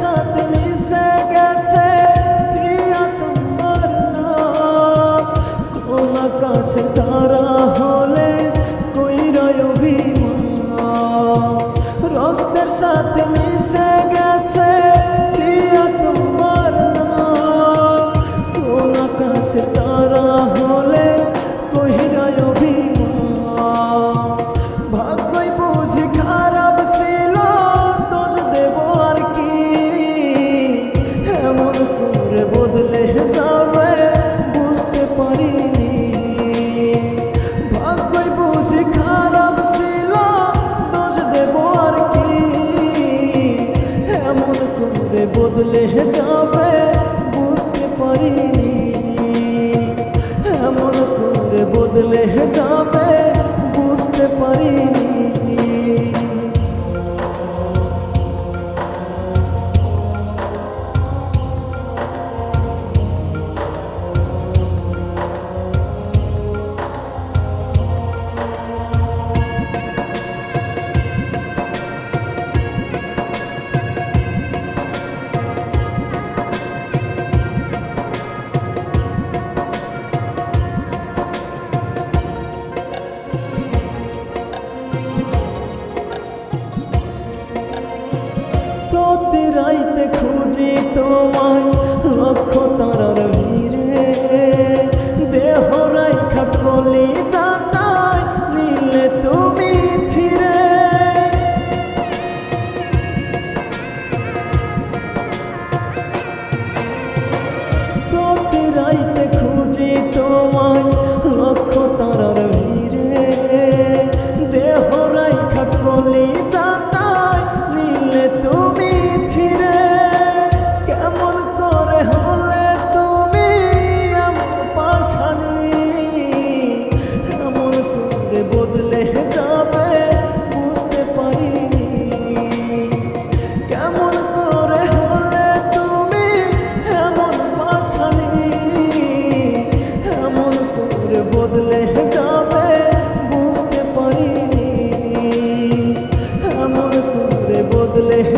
সাথ মিশে গেছে, প্রিয়া তোমার নাম। কোন আকাশের তারা হলে কই রয় অভিমান। রক্তের সাথে মিশে করে বদলে যাবে।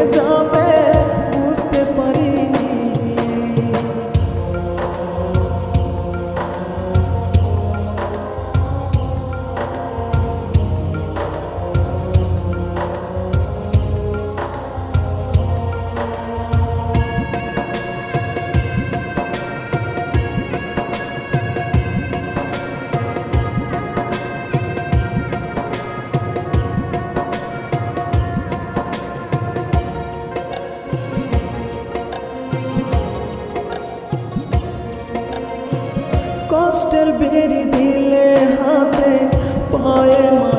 the door. কষ্টের বেরি দিলে হাতে পায়ে মা